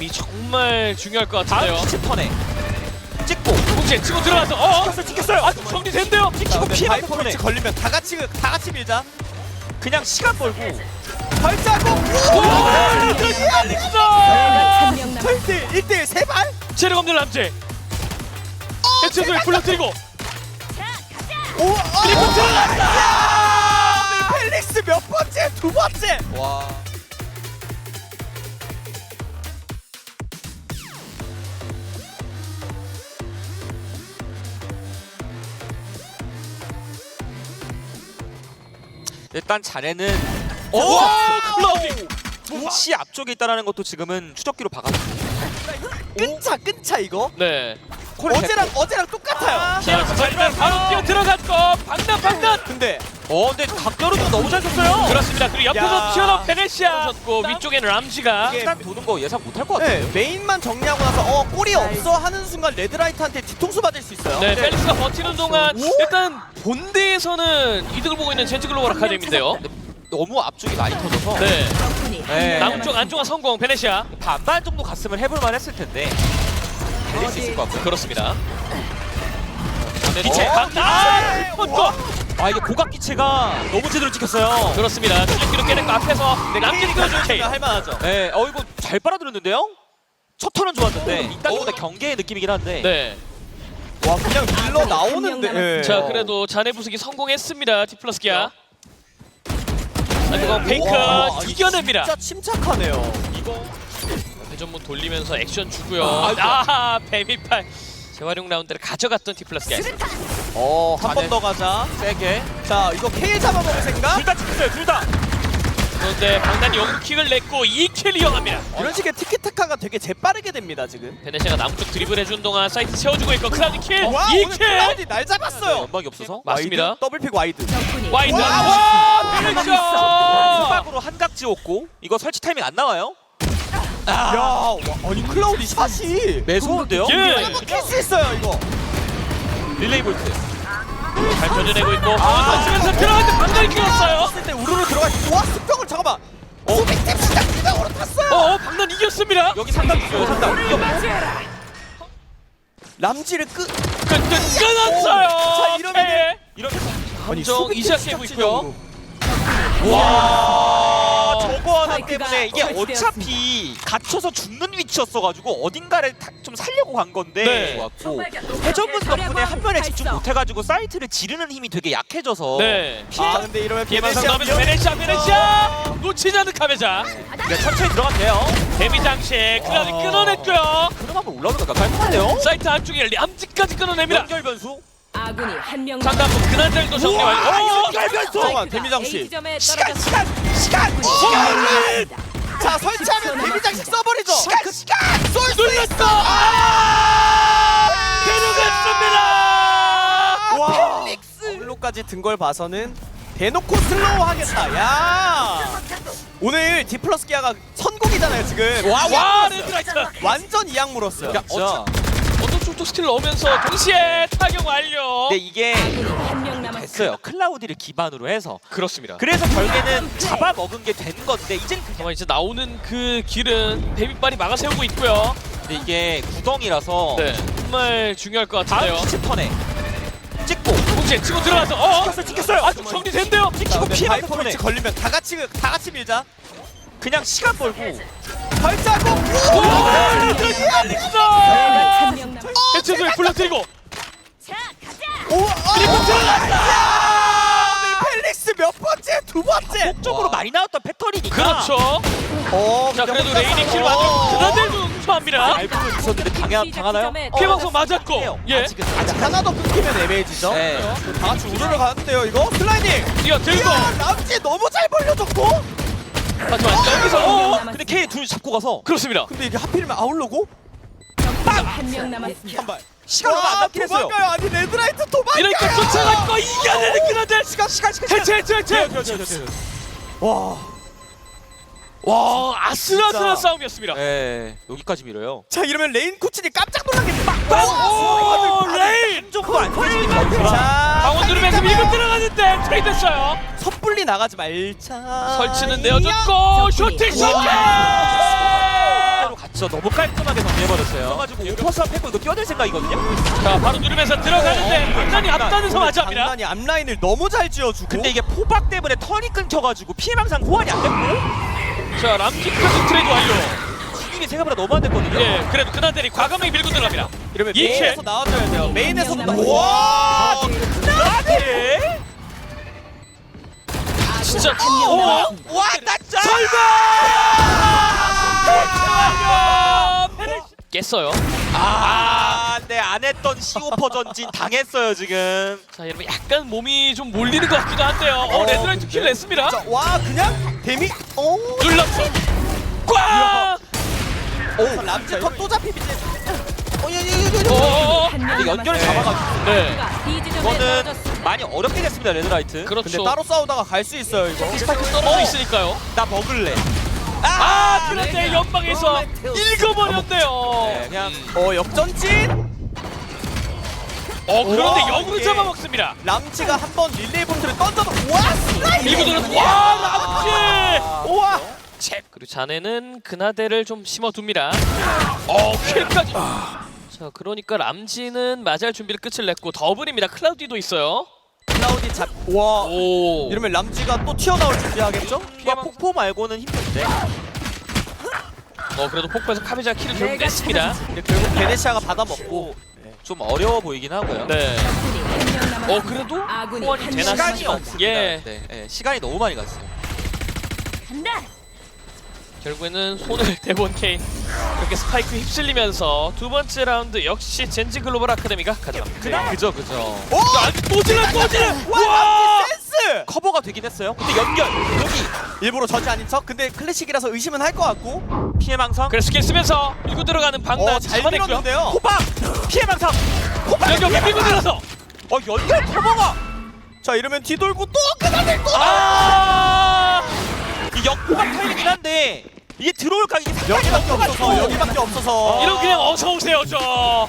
싸움이 정말 중요할 것 같은데요. 다음 피치 턴에 찍고 공채 치고 들어가서 어? 찍혔어요 찍혔어요 아 정리된대요. 찍히고 근데 피해만 바이퍼 턴에 위치 걸리면 다 같이 다 같이 밀자. 그냥 시간 벌고 발자국. 오! 한명 남았. 1대 1대 세 발. 체력 없는 남재. 해체소에 불러뜨리고 오. 어, 들어갔다. 펠릭스 몇 번째? 두 번째. 와 일단 자네는 오! 클라우딩. 시 앞쪽에 있다라는 것도 지금은 추적기로 박았고 끈차 끈차 이거. 네. 콜을 어제랑 어제랑 똑같아요. 자, 그자리면 바로 뛰어 들어갔고 방난 방난. 근데 어 근데 각별우도 너무 잘 썼어요 그렇습니다. 그리고 옆에서 야. 튀어나온 베네시아. 졌고 위쪽에는 람지가. 이게 일단 도는 거 예상 못할 것 네, 같아요 메인만 정리하고 나서 어 골이 없어 하는 순간 레드라이트한테 뒤통수 맞을 수 있어요. 네, 펠릭스가 버티는 동안 오? 일단 본대에서는 이득을 보고 있는 젠지 글로벌 아카데미인데요. 너무 앞쪽이 많이 터져서 네. 네. 남쪽 안쪽은 성공 베네시아. 반반 정도 갔으면 해볼 만 했을 텐데 달릴 수 있을 것 같고요 그렇습니다. 기체! 방난. 아, 번거. 아 이게 고각 기체가 너무 제대로 찍혔어요 그렇습니다. 주기로 깨는 거 앞에서 남기는 거죠. K. 할 만하죠. 네, 어 이거 잘 빨아들였는데요? 첫 턴은 좋았는데 이 땅보다 경계의 느낌이긴 한데 네. 와 그냥 밀러 나오는데. 한명 남았습니다. 예. 자, 그래도 자네 부수기 성공했습니다. 디플러스기야. 자, 그거 페이크 와, 아니, 이겨냅니다. 진짜 침착하네요. 이거 회전문 돌리면서 액션 주고요. 아, 아, 뱀이팔 재활용 라운드를 가져갔던 디플러스기야. 어, 한 번 더 가자. 세게 자 이거 K 잡아먹을 생각? 둘 다 찍혔어요 둘 다 그런데 방단이 영킥을 냈고 2킬 이용합니다. 이런 식의 티키타카가 되게 재빠르게 됩니다 지금. 베네시아가 남쪽 드리블 해준 동안 사이트 채워주고 있고 클라우드 킬 와 오늘 2킬 클라우디 날 잡았어요. 연막이 없어서 맞습니다. 와이드, 더블 픽 와이드. 적군이 와이드 와, 와 베네시아 수박으로 한각 지웠고 이거 설치 타이밍 안 나와요? 야 와, 아니 클라우디 샷이 매서운데요? 예. 킬수 있어요 이거. 릴레이 볼트 잘 견뎌내고 있고 아, 던지면서 들어갔는데 방단이 끼웠어요. 했을 때 우르르 들어가. 와 수평을 잠깐만. 수비팀 시작으로 탔어요. 어, 방단 이겼습니다. 여기 상당 있어요 상당 람지를 끄. 끊었어요. 자, 이러면은- 오케이. 이렇게 함정 수비팀 이시작되고 시작 있고요. 와 저거 하나 때문에 이게. 어차피 갇혀서 죽는 위치였어가지고 어딘가를 타- 좀 살려고 간 건데. 네. 좋았고. 회전문 덕분에 한 번에 집중 못해가지고 사이트를 지르는 힘이 되게 약해져서. 네. 아 근데 이러면 피해망상 베네시아 베네시아 베네시아! 놓치지 않는 카메자. 네, 천천히 들어가면 돼요. 데미 장식 클라우드 와. 끊어냈고요. 그럼 한번 올라오는 거 깔끔한데요? 사이트 안쪽에 람지까지 끊어냅니다. 연결 변수 아군이 한명 상단부 그나들도 정리 우와, 완료 연결 변수 잠깐만, 데미장 씨. 시간 떨어졌습니다. 시간 시간 자 설치하면 데뷔 장식 써버리죠. 시간 시간. 쏠수 눌렸어. 아! 데려갔습니다. 와. 펠릭스. 블로까지 든 걸 봐서는 대놓고 슬로우 하겠다. 야. 오늘 디플러스 기아가 선곡이잖아요 지금. 와, 와 레드라이트. 완전 이악 물었어요. 야, 어, 쪽도 스틸 넣으면서 동시에 타격 완료. 근데 이게 한명. 됐어요. 클라우디를 기반으로 해서. 그렇습니다. 그래서 결국에는 잡아먹은 게 된 건데 이젠 그- 잠깐만 이제 나오는 그 길은 데뷔빨이 막아세우고 있고요. 근데 이게 구덩이라서 네. 정말 중요할 것 다음 같은데요. 피치 턴에 찍고. 공채 치고 들어가서 어? 찍혔어요 찍혔어요. 아 정리된대요. 자, 찍히고 근데 피해만 바이퍼 턴에. 위치 걸리면 다 같이 다 같이 밀자. 그냥 시간 벌고 발자국. 해체소에 불러뜨리고 오, 그리고 들어갔다. 펠릭스 몇 번째? 두 번째. 쪽으로 많이 나왔던 패턴이니까 그렇죠 어, 자 그래도 레인이 킬 어. 만들고 그나들도 알고는 있었는데 당하, 당하나요? 피해방송 맞았고 예 아직은 아직 하나 더 끊기면 애매해지죠. 네. 다 같이 우르르 가는데요 이거 슬라이딩. 뛰어들고 이야 남지 너무 잘 벌려줬고. 하지만 여기서 어? 근데 K 둘 잡고 가서 그렇습니다 근데 이게 하필이면 아울러고 한명 남았습니다. 한 발. 시간 얼마 안 남긴 했어요 도망가요. 아니 레드라이트 도망가요. 이러니까 쫓아갔고 이겨내는 그나들 시간 시간 시간 해체 해체 해체 와. 와 아슬아슬한 진짜. 싸움이었습니다 네 여기까지 밀어요 자 이러면 레인 코치니 깜짝 놀라겠네. 오 터지니까 자. 강원 누르면서 밀고 들어가는데 트레이 됐어요 섣불리 나가지 말자. 설치는 내어줬고 쇼팅 쇼팅 그대로 같이 그렇죠. 너무 깔끔하게 정리해버렸어요. 그래가지고 오퍼스와 패고 뛰어들 생각이거든요. 자 바로 누르면서 들어가는데 판단이 앞단에서 맞이합니다. 장난이 앞라인을 너무 잘 지어주고 근데 이게 포박 때문에 턴이 끊겨가지고 피해 망상 호환이 안 됐고 자 람지까지 트레이드 완료. 진입이 생각보다 너무 안 됐거든요. 예 그래도 그나델이 과감하게 밀고 들어갑니다. 이러면 이 킬. 메인에서 나와줘야 돼요 메인에서도 나... 남았습니다. 와 나네. 진짜 한명 어? 와, 나 짜. 깼어요. 아, 네, 안 했던 시오퍼 전진 당했어요 지금. 자 여러분 약간 몸이 좀 몰리는 것 같기도 한데요. 어 어, 레드라이트? 킬 냈습니다. 자, 와 그냥 데미 어? 눌렀어. 꽝. 오 람지 컷또 잡히지 어. 근데 연결을. 잡아가지고 네. 이거는. 많이 어렵게 됐습니다 레드라이트. 그렇죠. 근데 따로 싸우다가 갈 수 있어요 이거 스파이크 떨어져 있으니까요. 나 먹을래. 아 그런데 연방에서 읽어버렸네요. 네, 그냥 어 역전진 어 그런데 우와, 역으로 이게- 잡아먹습니다. 람지가 한 번 릴레이 볼트를 던져도 와 슬라이드 밀고 들어서 와 람지. 우와 책 그리고 자네는 그나대를 좀 심어둡니다. 어 킬까지. 자 그러니까 람지는 맞이할 준비를 끝을 냈고 더블입니다. 클라우디도 있어요. 클라우디 잡 와 오. 이러면 람지가 또 튀어나올 준비하겠죠? 피가 폭포 말고는 힘든데. 어 그래도 폭포에서 카베자 킬을 결국 냈습니다. 근데 결국 베네시아가 받아먹고 좀 어려워 보이긴 하고요. 네. 어 그래도 아군이 되나 시간이. 없습니다. 예. 네, 예, 시간이 너무 많이 갔어요. 간다. 결국에는 손을 대본 케인 이렇게 스파이크 휩쓸리면서 두 번째 라운드 역시 젠지 글로벌 아카데미가 가져갑니다. 그냥 그죠 그죠. 오! 또 질러 또 질러 와 센스! 커버가 되긴 했어요. 근데 연결 여기 일부러 저지 아닌 척? 근데 클래식이라서 의심은 할 것 같고 피해망상. 그래서 스킬 쓰면서 밀고 들어가는 방난 어잘 잡아냈고요. 밀었는데요 호박 피해망상. 여기 여기 밀고 들어서 어 연결 커버가 자 이러면 뒤돌고 또 그다들 또 아! 이 역호박 타임이긴 한데 이게 들어올 각이 여기밖에. 없어서 여기밖에 없어서 이런 그냥 어서 오세요 저.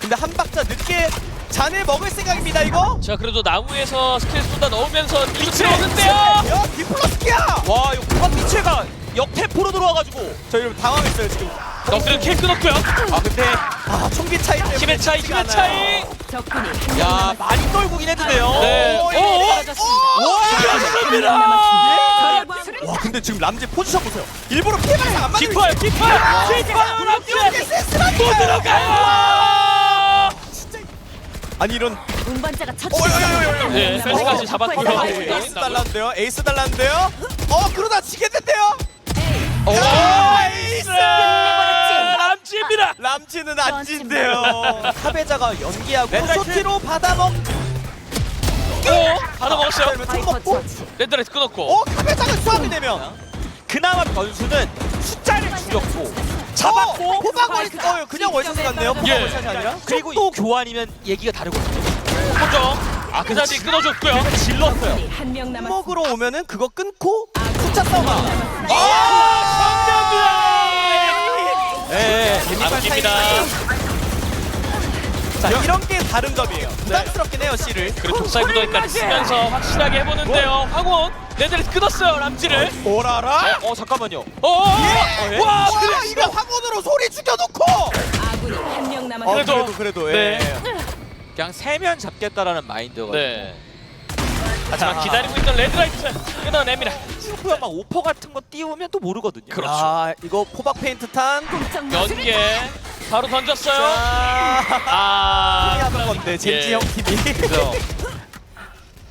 근데 한 박자 늦게 잔을 먹을 생각입니다 이거 자 그래도 나무에서 스킬 쏟아 넣으면서 이치를 얻는데요. 야 디플러스키야 와 이거 호박 미체가 역템포로 들어와가지고. 저 이러면 당황했어요 지금 넉들은 킬 끊었고요. 아 근데 아 총기 차이 때문에 힘의 차이 쉽지가 힘의 차이. 않아요. 적군이 한명 야. 많이 떨구긴 했는데요. 네. 오, 오, 이거 오. 떨어졌습니다. 한명 아! 남았습니다. 와 근데 지금 람지 포지션 보세요 일부러 피해망상 안 맞는 깊어요 깊어요. 깊어요 람지. 또 들어가요. 아니 이런 운반자가 첫 어여여여여 네, 패스까지 어, 잡았고요. 어, 네. 에이스 달랐는데요 에이스 달랐는데요 어 그러다 지겠는데요 오. 아, 에이스 람지입니다. 람지는 안 진대요 카베자가 연기하고. 쇼티로 받아먹 오 받아 먹었어요. 그러면 총 먹고 레드라이트 끊었고. 어 카베자가 수압이 되면 그나마 변수는 숫자를 줄였고 어, 잡았고 호박 월샷 어 그냥 월샷을 갔네요 호박 예. 월샷이 아니라 그리고 또 교환이면 얘기가 다르거든요. 먼저 아그 자리 끊어줬고요. 질렀어요. 한명 남았습니다. 먹으로 오면은 그거 끊고 숫자 싸움 예. 아깁니다. 자 이런 게 다른 점이에요 부담스럽긴 해요 C를 그리고 족살 구덩이까지 쓰면서 확실하게 해보는데요. 황혼 레드라이트 끊었어요 람지를. 오라라 어 잠깐만요. 어. 예. 와 와 그래 이거 황혼으로 소리 죽여놓고 아군이 한명 어, 남았습니다. 그래도- 그래도 그래도 네. 예. 그냥 세면 잡겠다라는 마인드가. 네. 하지만 기다리고 있던 레드라이트 끊어냅니다. 그냥 막 오퍼 같은 거 띄우면 또 모르거든요. 그렇죠. 아 이거 포박 페인트 탄 연계 바로 던졌어요. 자, 아 하던 건데 젠지 예. 형 팀이 그죠.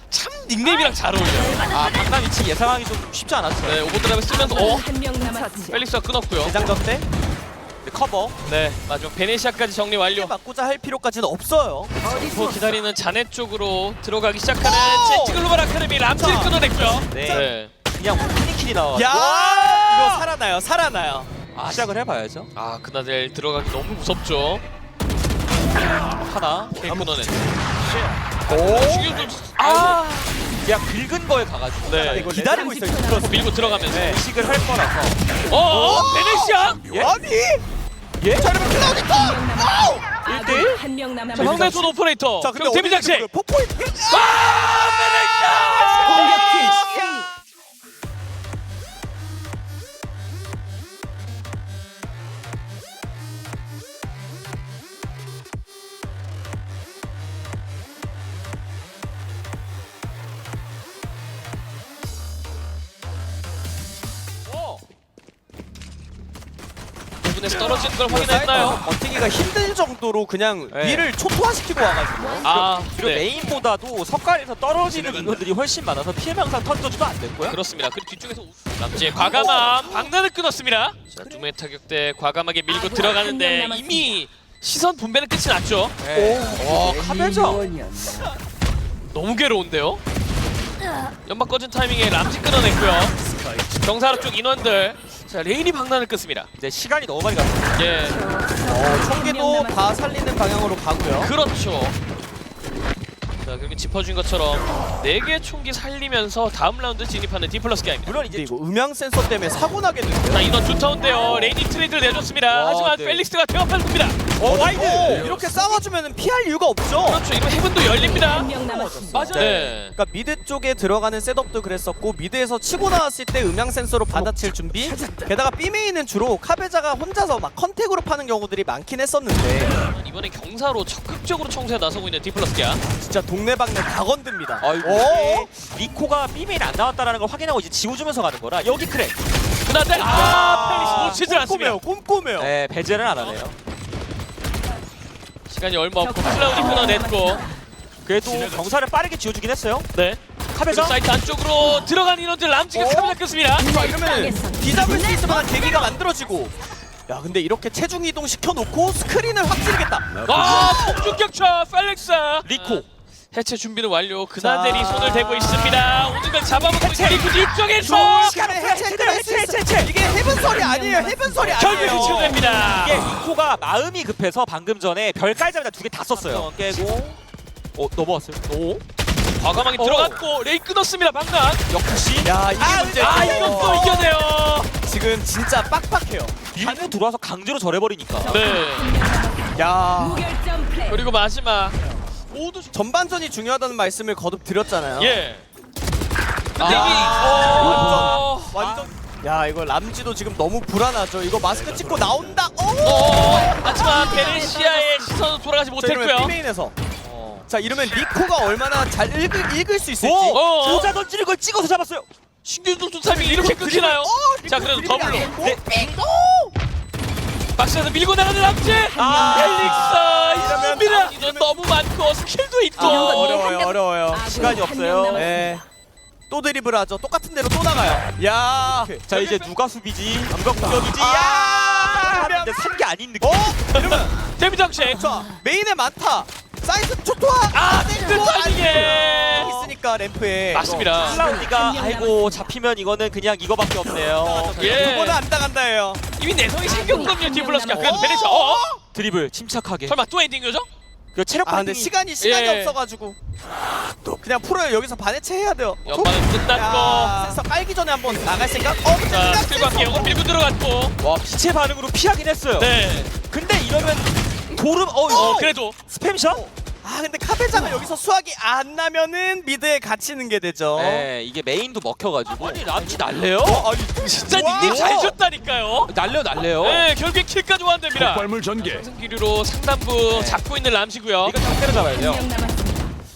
참 닉네임이랑 잘 어울려요. 아 방금 위치 예상하기 좀 쉽지 않았어요. 네 오버드라이브 쓰면서 어 한명 남았습니다. 펠릭스가 끊었고요. 대장전 때 네, 커버. 네 마지막 베네시아까지 정리 완료. 맞고자 할 필요까지는 없어요 더 기다리는 자네 쪽으로 들어가기 시작하는 오! 젠지 글로벌 아카데미 람지를 자. 끊어냈고요. 네. 네. 그냥 피니킬이 나와. 야 이거 살아나요 살아나요 아 시작을 해봐야죠. 아 그나델 들어가기 너무 무섭죠. 하나. 케이 끊어낸. 오좀 아. 그냥 긁은 거에 가가지고. 네. 이거 기다리고 있어요 디플러스 밀고 들어가면서. 네. 의식을 할 거라서. 어, 어 베네시아. 예? 아니 예? 자 여러분 클라우디 컷 와우 아군이 한명 자 남았습니다. 황달손 오퍼레이터. 자 그리고 데뷔 장식. 포포인트 아 베네시아. 정면에서 떨어지는 걸 확인했나요? 버티기가 힘들 정도로 그냥 네. 위를 초토화시키고 와가지고 아, 그리고 네. 메인보다도 석가에서 떨어지는 인원들이 훨씬 많아서 피해 망상 턴저주도 안 됐고요. 그렇습니다. 그리고 뒤쪽에서 우- 남지의 과감함 방난을 끊었습니다. 자, 둠의 타격 때 과감하게 밀고 아군 들어가는데 한명 남았습니다. 이미 시선 분배는 끝이 났죠. 네. 와 카메자. 너무 괴로운데요. 연막 꺼진 타이밍에 람지 끊어냈고요. 경사로 쪽 인원들 자 레인이 방난을 끊습니다. 이제 시간이 너무 많이 갔어요. 예, 어, 총기도 다 살리는 방향으로 가고요. 그렇죠. 자 그렇게 짚어준 것처럼 4개 총기 살리면서 다음 라운드 진입하는 디플러스 게임입니다. 물론 근데 이제 이거 음향 센서 때문에 사고 나겠는데요? 자 인원 좋다운데요. 레인이 트레이드를 내줬습니다. 와, 하지만 네. 펠릭스가 대업할 겁니다. 어 와이드. 이렇게 싸워주면 피할 이유가 없죠. 그렇죠. 이러면 헤븐도 열립니다. 한명 남았습니다. 맞아요. 네. 그러니까 미드 쪽에 들어가는 셋업도 그랬었고 미드에서 치고 나왔을 때 음향 센서로 받아칠 준비 게다가 B메인은 주로 카베자가 혼자서 막 컨택으로 파는 경우들이 많긴 했었는데 이번에 경사로 적극적으로 청소에 나서고 있는 디플러스 게임. 진짜 동네방네 다 건듭니다 아이고 어? 리코가 B메인 안 나왔다라는 걸 확인하고 이제 지워주면서 가는 거라 여기 크랙. 그나데 아 펠릭스 놓치질 않습니다. 꼼꼼해요 꼼꼼해요 네 배제를 안 하네요. 시간이 얼마 없고 클라우디 끊어냈고 그래도 경사를 빠르게 지워주긴 했어요. 네. 그리고 사이트 안쪽으로 들어간 인원들 람지가 어? 카메라 꼈습니다. 자 이러면 뒤잡을 수 있을 만한 계기가 만들어지고 야 근데 이렇게 체중 이동 시켜놓고 스크린을 확 찌르겠다 와 폭주격차 펠릭스 리코. 해체 준비는 완료. 그나델이 자. 손을 대고 있습니다. 걸 잡아먹고 리그 뒤쪽에서 시간에 해체 해체 해체 해체 이게 해븐설이 아니에요 해븐설이 결국 아니에요 해체됩니다. 이게 리코가 마음이 급해서 방금 전에 별 깔자마자 두 개 다 썼어요. 깨고. 어 넘어왔어요. 오. 과감하게 어. 들어갔고 레이 끊었습니다. 방금. 역시. 야 이게 아, 문제죠 아 이건 또 이겨내요. 지금 진짜 빡빡해요 밀고 들어와서 강제로 절해버리니까. 네. 야. 그리고 마지막 모두 전반전이 중요하다는 말씀을 거듭 드렸잖아요 예. 근데 아. 이게 어, 완전 야 이거 람지도 지금 너무 불안하죠 이거 마스크 찍고 나온다 어? 어, 하지만 베네시아의 시선은 돌아가지 자 이러면 못했고요. B메인에서 어. 자 이러면 리코가 얼마나 잘 읽을, 읽을 수 있을지 오! 어. 모자 던지는 걸 찍어서 잡았어요. 신규 타이밍 이렇게 끊기나요? 어, 자 그래도 더블로 네. 박스에서 밀고 나가는 남지 아. 펠릭스 이러면- 이깁니다. 이건 너무 많고 스킬도 있고 아, 이런 어려워요 어려워요 아군 시간이 한명 없어요. 네. 또 드리블 하죠 똑같은 대로 또 나가요 야 자 이제 누가 수비지? 누가 공격이지? 아, 야! 그러면- 근데 산게 아닌 느낌. 어? 이러면 데뷔 장식 자 메인에 많다 사이즈 초토화 아 때리고 그 타이밍에 안 있으니까 램프에 맞습니다. 클라우디가 한명 아이고 잡히면 이거는 그냥 이거밖에 없네요. 예. 누구는 안 당한다예요 이미 내성이 생겼거든요 디플러스가 어? 그래도 베네시아 어? 드리블 침착하게. 설마 또 엔딩이죠? 그 체력 아 근데 반응이 시간이 시간이 예. 없어가지고 그냥 풀어요 여기서 반해체 해야 돼요 연말은 끝났고 야, 센서 깔기 전에 한번 나갈 생각? 어 근데 자 생각 함께 밀고 들어갔고 와 빛의 반응으로 피하긴 했어요. 네. 근데 이러면 도름 어, 어어 그래도 스팸샷? 아 근데 카페자가 여기서 수학이 안 나면은 미드에 갇히는 게 되죠 네 이게 메인도 먹혀가지고 아니 람지 날래요? 어, 아니, 진짜 와. 닉네임 잘 줬다니까요. 날려 날래요. 네 결국에 킬까지 완됩니다. 폭발물 전개. 기류로 상단부 잡고 있는 람시고요. 이거 다 때려잡아야 돼요. 한명 남았습니다.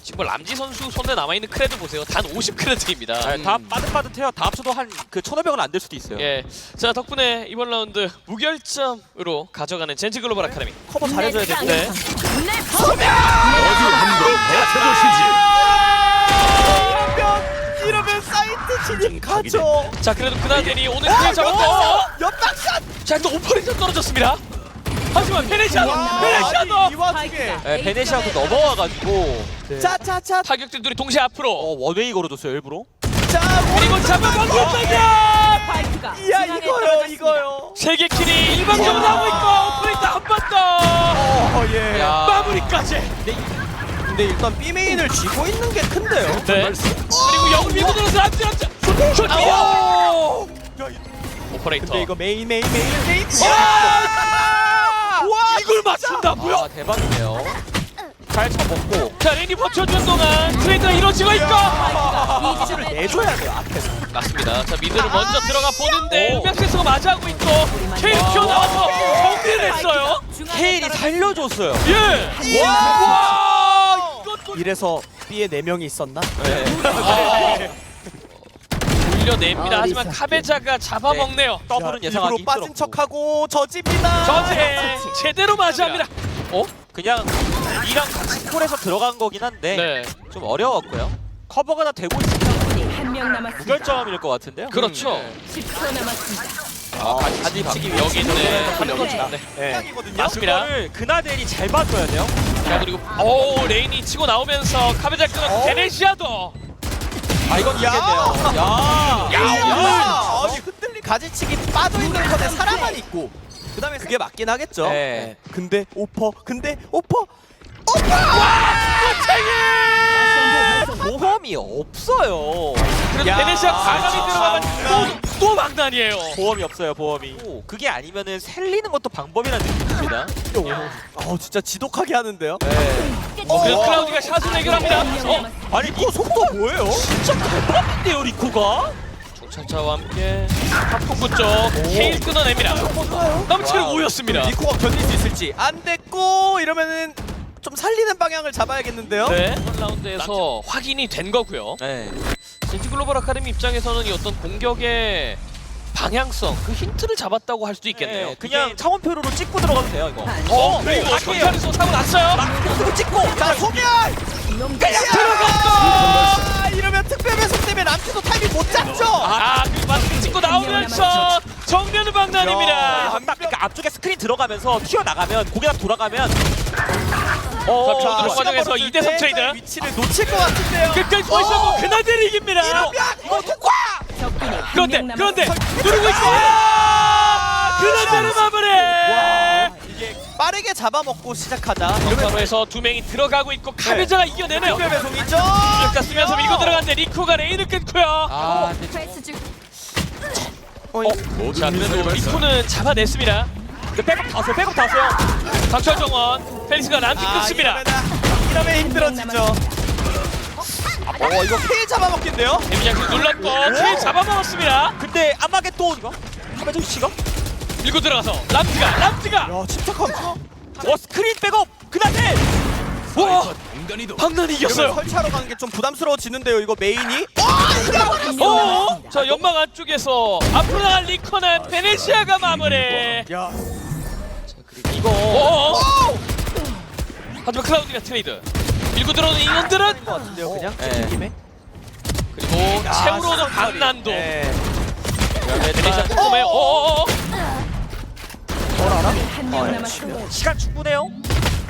지금 뭐 람지 선수 손에 남아 있는 크레드 보세요. 단 50 크레드입니다. 네, 다 빠듯빠듯해요. 다 합쳐도 한그 1,500원 안 될 수도 있어요. 예. 자 덕분에 이번 라운드 무결점으로 가져가는 젠지 글로벌 아카데미. 커버 잘해줘야 되고 네. 내 어디 한번 버텨보시지. 이러면 이러면 사이트 진입 가죠 자 그래도 그나델이 오늘 킬 잡았고 어? 옆방샷 자 또 오퍼레이션 떨어졌습니다. 하지만 베네시아도 베네시아도 이 와중에 네, 베네시아도 넘어와가지고 차차차 타격들 둘이 동시에 앞으로 어, 원웨이 걸어줬어요 일부러. 자 그리고 잡아먹는 타격. 파이크가 야 중앙에 이거요 떨어졌습니다. 이거요 세계 킬이 일방적으로 나오고 있고 오퍼레이터 한번 더. 어예 야. 마무리까지. 근데 일단 B 메인을 쥐고 있는 게 큰데요 네. 그리고 영을 밀고 들어서 람지. 슛. 오. 오퍼레이터. 근데 이거 메인 메인 메인 메인 와! 와 이걸 맞춘다고요? 아 대박이네요. 잘 쳐먹고 자 레인이 버텨주는 동안 트레이드가 이루어지고 있고 아, 이즈를 내줘야 돼요 앞에서 맞습니다 자 미드를 먼저 들어가 보는데 음악센서가 맞이하고 있고 케일이 튀어나와서 정리를 했어요 케일이. 살려줬어요. 예! 와! 이것도 이래서 B에 네 명이 있었나? 네. 아. 살려냅니다. 하지만 카베자가 잡아먹네요. 더블은 일부러 예상하기 빠진 힘들었고 척하고 저집니다. 저제 제대로 맞이합니다. 어? 그냥 이랑 같이 콜에서 들어간 거긴 한데 네. 좀 어려웠고요. 커버가 다 되고 한명 남았습니다. 무결점일 것 같은데요. 그렇죠. 10초 남았습니다. 아, 같이 치기 여기 있네. 네. 네. 맞습니다. 그나델이 잘 봐줘야 돼요. 자 그리고 오 레인이 치고 나오면서 카베자 끊어 어? 베네시아도 아 이건 야! 이겠네요. 야. 야, 아니 흔들리 가지치기 빠져 있는 것에 사람만 있고. 그다음에 그게 맞긴 하겠죠. 네. 근데 오퍼, 근데 오퍼. 보험이 없어요. 그래도 야. 베네시아 과감히 들어가면. 또, 또 망난이에요. 보험이 없어요. 보험이. 오, 그게 아니면은 살리는 것도 방법이라는 느낌입니다. 어, 진짜 지독하게 하는데요. 네. 어, 어. 클라우디가 샷을 해결합니다. 어. 아니 리코 속도 뭐예요? 진짜 대박인데요 리코가? 중차차와 함께 하풍구 쪽 케일 끊어냅니다. 넘치는 와우. 오였습니다. 니코가 견딜 수 있을지 안 됐고 이러면은 좀 살리는 방향을 잡아야겠는데요. 네. 이번 라운드에서 확인이 된 거고요. 네. 진티 글로벌 아카데미 입장에서는 이 어떤 공격의 방향성, 그 힌트를 잡았다고 할 수도 있겠네요. 네, 그냥 차원표로로 찍고 들어가도 돼요 이거. 어, 그리고 네, 전차에서 사고 났어요. 그리고 찍고. 자, 소멸! 들어갔어. 아, 이러면 특별 배송 때문에 람피도 타이밍 못 잡죠. 아, 그 마스크 찍고 나오면서 정면은 방난입니다. 아, 딱 그러니까 앞쪽에 스크린 들어가면서 튀어 나가면 고개 다 돌아가면. 자, 어. 자, 과정에서 벌어질 이대 삼때 트레이드. 위치를 놓칠 것 같은데요. 끝까지 서 있었고 그나델이 이깁니다. 이러면 이거! 적군이 한 그런데 명 그런데. 누르고 있습니다. 그나델의 마무리. 이게 빠르게 잡아먹고 시작하자. 이러면 바로에서 두 명이 들어가고 있고 카베자가 이겨내네요. 특별 배송이죠. 일단 쓰면서 밀고 들어갔는데 리코가 레인을 끊고요. 아, 모든 자 미사일 그래도 발사. 리코는 잡아냈습니다. 근데 백업 다세요. 백업 다세요. 강철 정원 펠리스가 란지 끊습니다. 아, 이러면 힘들어지죠. 어, 이거 케일 잡아먹긴데요? 데미장식 눌렀고 킬 잡아먹었습니다. 근데 아마게 또 하베조 씨가? 밀고 들어가서 람지가 람지가 야, 침착함. 어 스크린 백업 그나델. 와 방난이 이러면 이겼어요. 설치하러 가는 게 좀 부담스러워지는데요. 이거 메인이. 어? 자 연막 안쪽에서 앞으로 나갈 리코는 베네시아가 마무리. 야. 이거 어? 하지만 클라우디가 트레이드. 밀고 들어오는 인원들은 것 같은데요, 그냥 네. 찍힌 김에. 그리고 채우러 오는 방난도. 네. 베네시아 꼼꼼해요. 어어어. 한명 남았습니다. 시간 충분해요.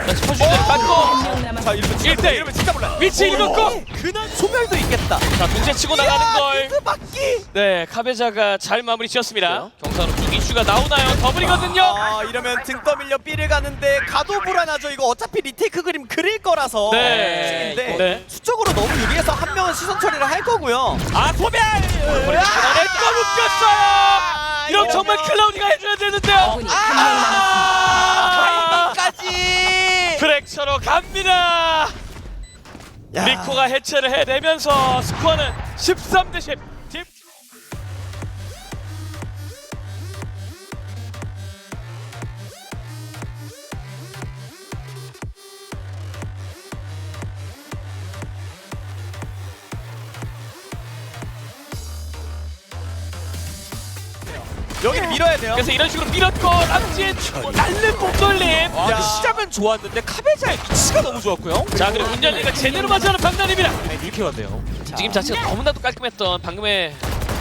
자 스포츠들 받고 한명 자. 이러면 진짜 1대 몰라. 이러면 진짜 몰라. 위치 읽었고 그날 소멸도 있겠다. 자 동시에 치고 나가는 걸. 그 맞기. 네 카베자가 잘 마무리 지었습니다. 경사로 쭉 이슈가 나오나요? 더블이거든요. 아, 이러면 등 떠밀려 B를 가는데 가도 불안하죠. 이거 어차피 리테이크 그림 그릴 거라서. 네. 데 네. 수적으로 너무 유리해서 한 명은 시선 처리를 할 거고요. 아 소멸. 내꺼 묶였어요. 이럼 정말 클라우디가 해줘야 되는데요. 남았습니다. 아, 브렉처로 갑니다. 야. 리코가 해체를 해내면서 스코어는 13 대 10. 밀어야 돼요. 그래서 이런 식으로 밀었고 남진 날른 몸돌림. 아, 야. 시작은 좋았는데 카베자의 위치가 너무 좋았고요. 자 그리고 운전이가 제대로 맞이하는 방단입니다. 네, 이렇게 갔네요. 움직임 자체가 너무나도 깔끔했던 방금의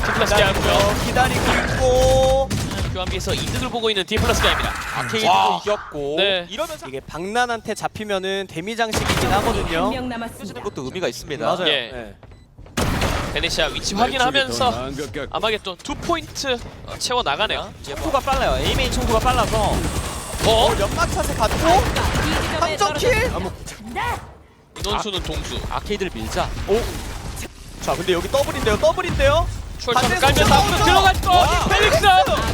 디플러스가였고요. 기다리고, 있고. 교환비에서 이득을 보고 있는 디플러스가입니다. 아케이드도 와. 이겼고 네. 이러면서 이게 박난한테 잡히면은 데미 장식이긴 한 하거든요. 명 해주는 남았습니다. 것도 의미가 있습니다. 맞아요. 예. 네. 베네시아 위치 더 확인하면서. 아마겟돈 두 포인트 어, 채워 나가네요. 속도가 빨라요. 에이메인 청구가 빨라서 어? 어, 연막 샷에 갔고 함정 킬. 인원수는 동수. 아케이드를 밀자. 자, 근데 여기 더블인데요. 더블인데요. 반대에서 깔면서 나오죠? 앞으로 들어갔고 와. 펠릭스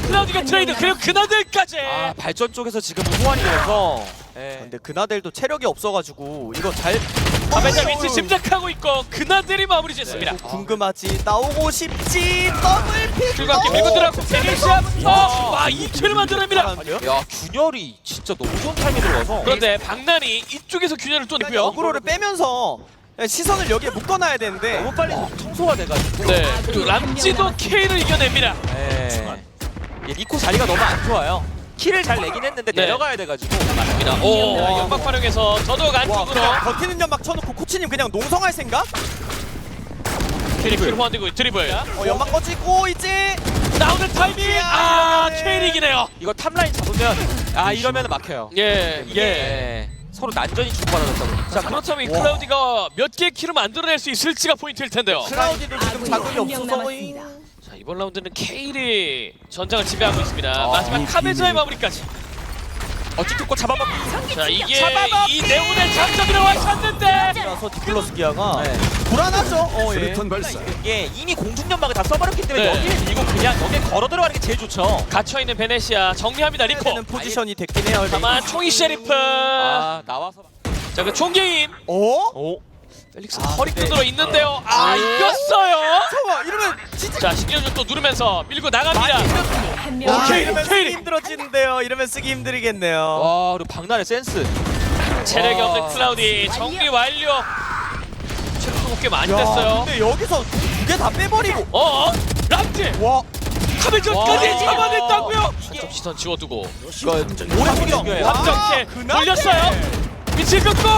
클라우디가 트레이드 그리고 그나들까지. 아 발전 쪽에서 지금 후환이 돼서 예. 근데 그나델도 체력이 없어가지고 이거 잘 어우, 위치 짐작하고 있고 그나들이 마무리 짓습니다. 이거 궁금하지 나오고 싶지 더블 픽 줄감기 밀고 들어가고 베네시아부터 와 2킬을 만들어냅니다. 야 균열이 진짜 너무 좋은 타이밍 들어와서 그런데 박난이 이쪽에서 균열을 또 내고요. 어그로를 빼면서 시선을 여기에 묶어놔야 되는데 너무 빨리 청소가 돼가지고. 네. 그리고 람지도 K를 이겨냅니다. 네. 예, 니코 자리가 너무 안 좋아요. 킬을 잘 내긴 했는데 네. 내려가야 돼가지고. 맞습니다. 오, 연막 활용해서 저도 와 안쪽으로 그냥 버티는 연막 쳐놓고 코치님 그냥 농성할 생각? 드리블 호환되고 드리블. 어 연막 꺼지고 이제 나오는 타이밍. 아, K 이기네요. 이거 탑라인 잡으면 아 이러면 막혀요. 예, 예. 예. 서로 난전이 주고받아졌다고. 자, 그렇다면 이 클라우디가 몇 개의 킬을 만들어낼 수 있을지가 포인트일 텐데요. 클라우디도 지금 자극이 없어서 이번 라운드는 Ke일이 전장을 지배하고 있습니다. 아, 마지막 이 카베자의 마무리까지. 어찌 듣고 잡아먹. 자, 이게 잡아먹기! 이 네온의 장점이라고 하셨는데. 그래서 디플러스 기아가 네. 불안하죠. 어 예. 수류탄 발사. 이게 이미 공중 연막을 다 써버렸기 때문에 네. 여기를 밀고 그냥 여기에 걸어 들어가는 게 제일 좋죠. 갇혀 있는 베네시아 정리합니다, 리코. 포지션이 됐긴 해요. 다만 총이 셰리프. 아 나와서. 자, 그 총게임. 어? 오. 펠릭스 아, 허리 네. 뜯어 있는데요. 아, 이겼어요. 잠깐만 이러면 진짜 자, 신경줄 또 누르면서 밀고 나갑니다. 한명 아, 오케이, 이러면. 쓰기 힘들어지는데요. 이러면 쓰기 힘들겠네요. 와 그리고 박나래 센스. 체력이 와. 없는 클라우디 정리 완료. 체력도 꽤 많이 야, 뺐어요. 근데 여기서 두 개 다 빼버리고 어? 람지! 와 카메전까지 와. 잡아냈다고요? 한점 시선 지워두고 이거 오래 중요해요. 함정캐 그나마 돌렸어요. 위치 끊고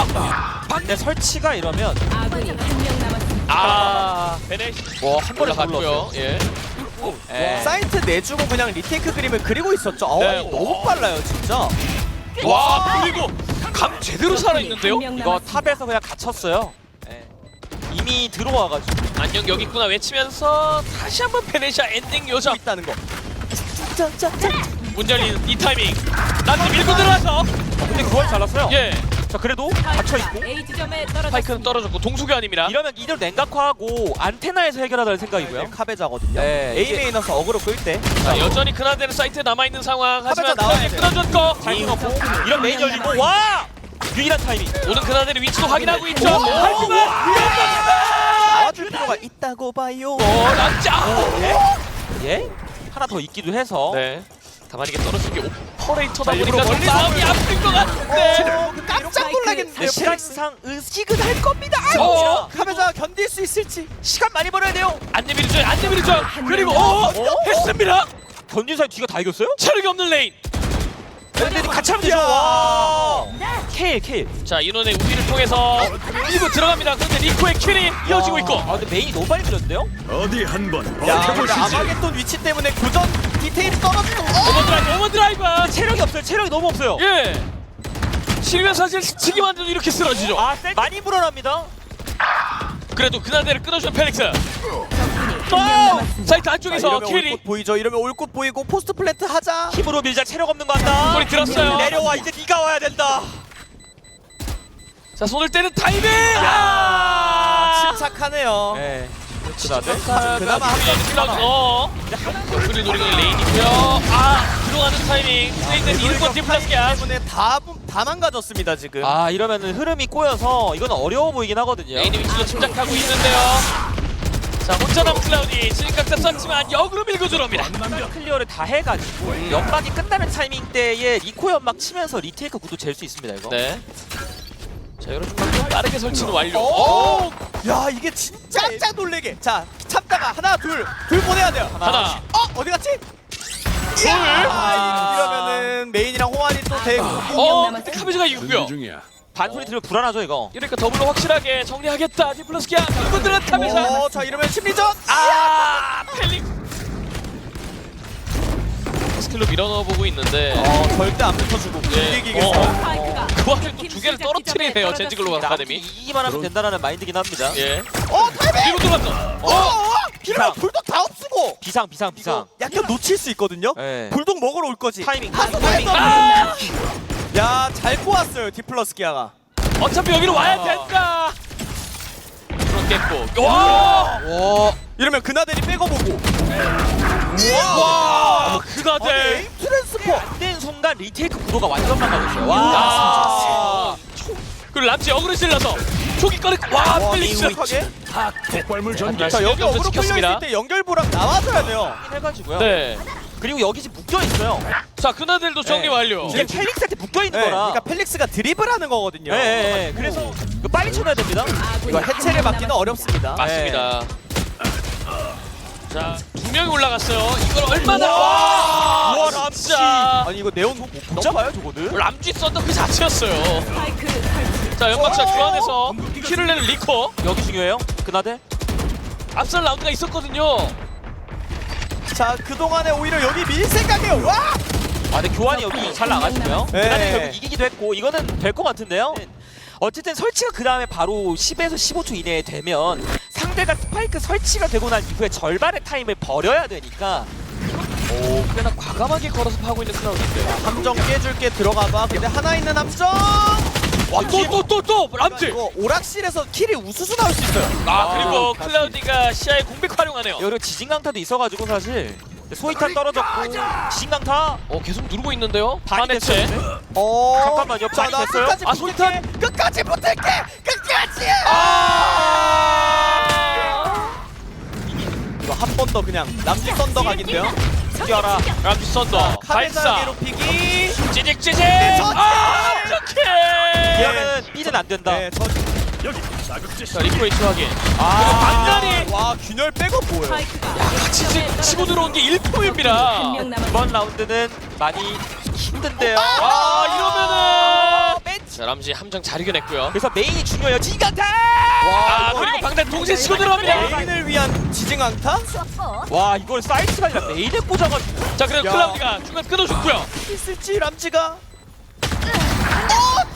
근데 설치가 이러면 아군이 한 명 남았습니다. 아 베네시 와한 번에 올라갔고요. 예. 예. 사이트 내주고 그냥 리테이크 그림을 그리고 있었죠. 어, 네. 이거 너무 빨라요 진짜. 와 그리고 감 제대로 살아 있는데요. 한명 이거 남았습니다. 탑에서 그냥 갇혔어요. 예. 이미 들어와가지고. 안녕 여기 있구나 외치면서 다시 한번 베네시아 엔딩 요정 있다는 거. 문 열리는 이 타이밍. 람지 밀고 들어와서 근데 그걸 잘랐어요. 예. 자 그래도 갇혀 있고. A 지점에 파이크는 떨어졌습니다. 떨어졌고 동수교환입니다. 이러면 이대로 냉각화하고 안테나에서 해결하다는 생각이고요. 카베자거든요. 네, A 메인어서 어그로 끌 때. 자, 여전히 그나대는 사이트에 남아 있는 상황. 하지만 나와야 돼요. 끊어졌고 잘 끊었고 이런 메인 열리고 와 유일한 타이밍. 오는 그나대의 위치도 확인하고 있죠. 오! 하지만 나와줄 필요가 있다고 봐요. 어, 람지. 아! 예? 하나 더 있기도 해서. 네. 다만 이게 떨어진 게 오퍼레이터다 보니까 좀 마음이 아플 것 같은데. 어, 깜짝 놀라겠는데요. 시간상 의식은 할 겁니다. 어? 카베자 견딜 수 있을지. 시간 많이 벌어야 돼요. 안 내밀죠, 안 내밀죠. 그리고 어, 했습니다. 견진사에 뒤가 다 이겼어요? 체력이 없는 레인. 근데 같이 하면 되죠. 와. 케일 케일. 자, 인원의 우위를 통해서 밀고 들어갑니다. 그런데 리코의 킬이 이어지고 있고. 아 근데 메인이 너무 빨리 밀렸는데요? 어디 한번 야, 근데 버텨보시지. 아마겟돈 위치 때문에 교전 디테일이 떨어지고. 오버드라이브, 오버드라이브. 체력이 없어요. 체력이 너무 없어요. 예. 실면 사실 치기만 해도 이렇게 쓰러지죠. 아 셀- 많이 불어납니다. 그래도 그나대를 끊어주는 펠릭스. 한명 남았습니다. 사이트 자, 안쪽에서 이러면 킬이. 올꽃 보이죠. 이러면 올꽃 보이고 포스트 플랜트 하자. 힘으로 밀자 체력 없는 거 한다. 소리 들었어요. 내려와 이제 네가 와야 된다. 자, 손을 떼는 타이밍. 아! 침착하네요. 네. 그나데? 그나마 한번 클라우드. 어. 옆구리 노리는 레인이고요. 아, 들어가는 타이밍. 트레이드 일본 디플러스기야. 때문에 다, 다 망가졌습니다 지금. 아 이러면은 흐름이 꼬여서 이건 어려워 보이긴 하거든요. 레인이 위치로 침착하고 있는데요. 자, 혼자 남은 클라우디. 진각자 썼지만 역으로 밀고 들어옵니다. 클리어를 다 해가지고 연막이 끝나는 타이밍 때에 리코 연막 치면서 리테이크 구도 잴 수 있습니다 이거. 네. 자, 여러 중간 빠르게 설치는 완료. 오! 야 이게 진짜 깜짝 놀래게. 자 참다가 하나 둘둘 보내야 돼요. 하나. 어 어디 갔지? 아, 이러면은 메인이랑 호환이 또 되고. 어, 근데 카베즈가 이고요. 중이야. 반소리 들으면 불안하죠 이거. 이러니까 더블로 확실하게 정리하겠다. 디플러스기야. 이분들은 탑에서. 어, 자 이러면 심리전. 아, 펠릭. 스킬로 밀어넣어 보고 있는데 어 절대 안 붙어주고 예. 이기겠어. 어. 스파이크가 그 와중에 또 두 개를 떨어뜨리네요. 젠지글로벌 아카데미. 이기만 하면 된다는 마인드긴 합니다. 예. 어 타이밍. 밀고 들어갔어. 어, 어, 이러면 불독 다 없애고. 비상 비상 비상. 약간 놓칠 수 있거든요. 예. 불독 먹으러 올 거지. 타이밍. 타이밍. 타이밍. 아! 야 잘 꼬았어요 디플러스 기아가. 어차피 여기로 와야 된다. 그렇겠고. 와! 와. 이러면 그나들이 빼고 보고. 와! 그가들. 에임 트랜스퍼. 안된 순간 리테이크 구도가 완전 망가졌어요. 와! 와. 그리고 람지 역으로 찔러서 초기 꺼냈고 와! 명확하게. 폭발물 전개. 자 여기 어그로 끌려 지켰습니다. 있을 때 연결부랑 나와줘야 돼요. 해가지고요. 네. 그리고 여기 지금 묶여 있어요. 자 그나델도 정리 네. 완료. 이게 펠릭스한테 묶여 있는 네, 거라. 그러니까 펠릭스가 드리블하는 거거든요. 예, 예, 예. 그래서 이거 빨리 쳐놔야 됩니다. 이거 해체를 막기는 어렵습니다. 맞습니다. 자 두 명이 올라갔어요. 이걸 얼마나 와, 우와, 람쥐. 진짜 아니 이거 네온 못 잡아요 저거는? 람쥐 썬더 그 자체였어요. 설치. 자 연막샷 주안에서 키를 내는 리코 여기 중요해요. 그나대. 앞선 라운드가 있었거든요. 자 그동안에 오히려 여기 밀 생각이에요. 와! 아, 근데 교환이 여기 잘 나가시고요. 네. 그나대 결국 이기기도 했고 이거는 될 것 같은데요. 어쨌든 설치가 그 다음에 바로 10에서 15초 이내에 되면 상대가 스파이크 설치가 되고 난 이후에 절반의 타임을 버려야 되니까 오 꽤나 과감하게 걸어서 파고 있는 클라우드인데요. 함정 깨줄게 들어가봐. 근데 하나 있는 함정. 와 또 또 또 또 람쥐. 이거 오락실에서 킬이 우수수 나올 수 있어요. 아 그리고 아, 클라우디가 시야에 공백 활용하네요. 여기로 지진강타도 있어가지고 사실 소이탄 떨어졌고 지진강타 어 계속 누르고 있는데요. 반이 반해체. 됐었는데 어. 잠깐만요, 자, 반이 나 됐어요? 끝까지 아, 붙을게. 소리탄? 끝까지 붙을게. 끝까지. 아! 이거 한 번 더 그냥 남지 썬더 각인데요. 뛰어라 람쥐 썬더 발사. 괴롭히기. 찌직 찌직. 저지! 아 어떡해. 이러면 B는 안 된다 네, 저 여기 자 리코 H 확인. 아 반전이 와 균열 백업 뭐예요? 스파이크가 같이 치- 치고 들어온 게 한명 1포입니다. 남았습니다. 이번 라운드는 많이 힘든데요 아 이러면은 자 람쥐 함정 잘 이겨냈고요. 그래서 메인이 중요해요 지진강타 아 그리고 방대 동시에 치고 들어갑니다. 메인을 위한 지징앙타? 와 이걸 사이트가 아니라 메인에 꽂아가지고 자 야. 클라우디가 중간 끊어줬고요. 있을지 람지가.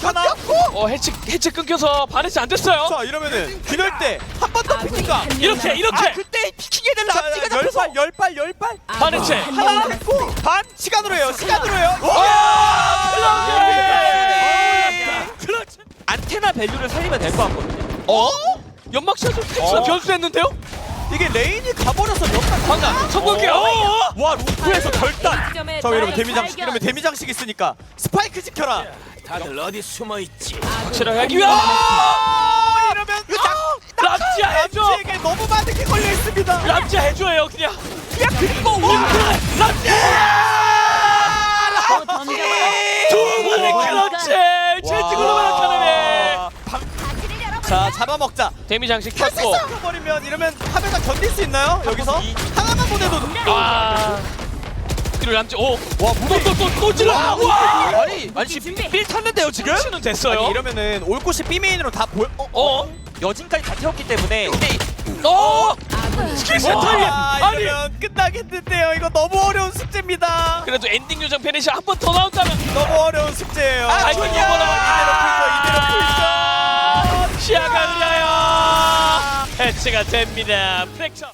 어 견뎠고. 어 해치 해치 끊겨서 반해치 안 됐어요. 자 이러면은 균열 때한 번 더. 한명 이렇게 이렇게 아 그때 피킹해야 될 람지가 잡혀서 열발 열발 열발. 한명 하나 됐고 반 시간으로 해요 시간으로 해요. 그렇지 안테나 밸류를 살리면 될 것 같거든요 어? 연막 샷을 패치가 어. 변수했는데요? 이게 레인이 가버려서 역할 방금 성공이요. 와 루프에서 결단 자 나의 데미장식. 이러면 데미장식 있으니까 스파이크 지켜라. 다들 어디 숨어 있지? 확실하게 위험. 아, 이러면 람지야 해줘. 람지에게 너무 많은 게 걸려 있습니다. 람지야 해줘요 그냥. 그냥 그리고 람지. 또 던져봐. 두 번의 클러치. 제트글로 마라카네미. 자 잡아먹자. 데미 장식 켰고. 버리면 이러면 카메라 견딜 수 있나요? 여기서 이- 하나만 보내도 아. 그리고 람지 오. 와 무대 또또또또 찔러. 와, 와. 아니 아니 지금 빌 탔는데요 지금? 치는 됐어요. 아니 이러면은 올 곳이 B 메인으로 다 보여. 어? 어? 여진까지 다 태웠기 때문에 근데 어? 아군이 스킬 센터에 와, 아니. 이러면 끝나겠는데요. 이거 너무 어려운 숙제입니다. 그래도 엔딩 요정 페니시 한 번 더 나온다면. 너무 어려운 숙제예요. 아, 이거. 이대로 풀고. 시야가 흐려요. 해체가 됩니다. 프랙처.